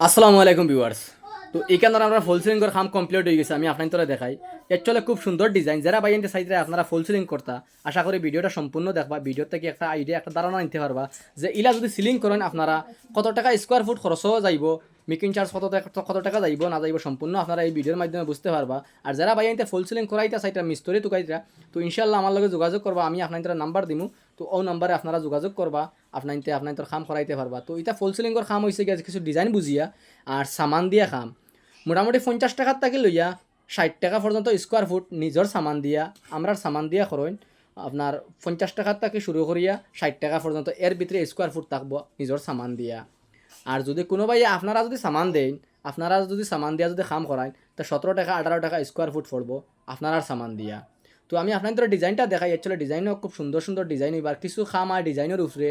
আসসালামু আলাইকুম ভিউয়ার্স। তো এখানে আমরা ফুল সিলিং কাম কমপ্লিট হয়ে গেছে, আমি আপনার তোরা দেখাই। অ্যাকচুয়ালি খুব সুন্দর ডিজাইন যারা বাই এনতে সাইজে আপনারা ফুল সিলিং করতা, আশা করি ভিডিওটা সম্পূর্ণ দেখবা ভিডিও থেকে একটা আইডিয়া একটা ধারণা নিতে পারবা যে ইলা যদি সিলিং করেন আপনারা, কত টাকা স্কোয়ার ফুট খরচও যাইব মেকিং চার্জ কত কত টাকা যাইব, না যাইব সম্পূর্ণ আপনারা এই ভিডিওর মাধ্যমে বুঝতে পারবা। আর যারা ভাই এনতে ফুল সিলিং করাইতা সাইটা মিস্তরি টুকাইতা তো ইনশাল্লাহ আমার লগে যোগাযোগ করবা, আমি আপনার নাম্বার দিমু, তো ও নাম্বারে আপনারা যোগাযোগ করবা, আপনার আপনার খাম করাইতে পারবা। তো এটা ফুল সিলিংর খাম হয়েছে গিয়ে কিছু ডিজাইন বুঝিয়া আর সামান দিয়া খাম। মোটামুটি পঞ্চাশ টাকার তাকে লইয়া ষাট টাকা পর্যন্ত স্কোয়ার ফুট নিজের সামান দিয়া আমরা সামান দিয়া খরইন আপনার পঞ্চাশ টাকার থেকে শুরু করিয়া ষাট টাকা পর্যন্ত এর ভিতরে স্কোয়ার ফুট থাকব নিজের সামান দিয়া। আর যদি কোনোবাই আপনারা যদি সামান দেন, আপনারা যদি সামান দিয়া যদি খাম করায় তা সতেরো টাকা আঠারো টাকা স্কোয়ার ফুট পড়ব আপনার সামান দিয়া। তো আমি আপনাদের ডিজাইনটা দেখাই অ্যাকচুয়ালি ডিজাইনও খুব সুন্দর সুন্দর ডিজাইন হইবার কিছু খাম আর ডিজাইনের উপরে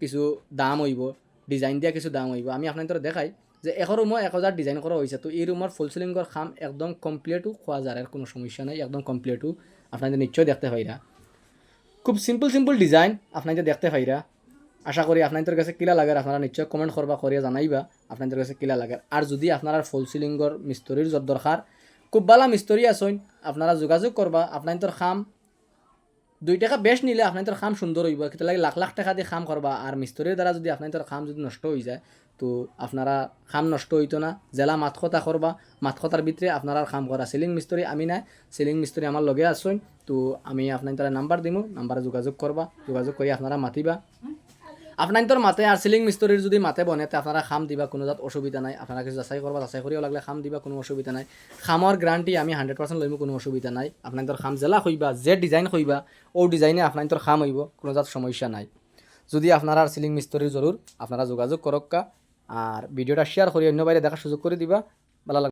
কিছু দাম হইব ডিজাইন দিয়া কিছু দাম হইব। আমি আপনাদের দেখাই যে এশ রুমও এক হাজার ডিজাইন করা হয়েছে তো এই রুমের ফুল সিলিংয়ের খাম একদম কমপ্লিটও খোয়া যায় আর কোনো সমস্যা নাই, একদম কমপ্লিটও আপনাদের নিশ্চয় দেখতে পাইরা খুব সিম্পল সিম্পল ডিজাইন আপনাদের দেখতে পাইরা আশা করি আপনাদের কাছে কিলা লাগে, আপনারা নিশ্চয় কমেন্ট করবা করিয়া জানাইবা আপনাদের কাছে কিলা লাগে। আর যদি আপনারা ফুল সিলিংয়ের মিস্তরির যত দরকার খুব ভালো মিস্তরি আসইন আপনারা যোগাযোগ করবা আপনাদের খাম, দুই টাকা বেশ নিলে আপনাদের খাম সুন্দর হইব কিন্তু লাগে লাখ লাখ টাকা দিয়ে খাম করবা আর মিস্তরির দ্বারা যদি আপনাদের খাম যদি নষ্ট হয়ে যায়, তো আপনারা খাম নষ্ট হইতো না। জেলা মাতখতা করবা মাতখতার ভিতরে আপনারা খাম করা সিলিং মিস্ত্রি আমি নাই সিলিং মিস্ত্রি আমার লগে আসুন তো আমি আপনার তারা নাম্বার দিমু নাম্বারে যোগাযোগ করবা যোগাযোগ করে আপনারা মাতিবা। আপনার মাতে আর সিলিং মিস্ত্রির যদি মাতে বনে, তে আপনারা খাম দিবা কোনো জাত অসুবিধা নাই। আপনারা কিছু যাচাই করবা যাচাই করিও লাগলে খাম দিবা কোনো অসুবিধা নাই। খামৰ গ্যারান্টি আমি হান্ড্রেড পার্সেন্ট লইব কোনো অসুবিধা নাই। আপনার খাম জেলা হইবা যে ডিজাইন হইবা ও ডিজাইনে আপনার খাম হইব কোনো জাত সমস্যা নাই। যদি আপনারা আর সিলিং মিস্ত্রির জরুর আপনারা যোগাযোগ করক্কা আর ভিডিওটা শেয়ার করি অন্য বাইরে দেখার সুযোগ করে দিবা। ভালো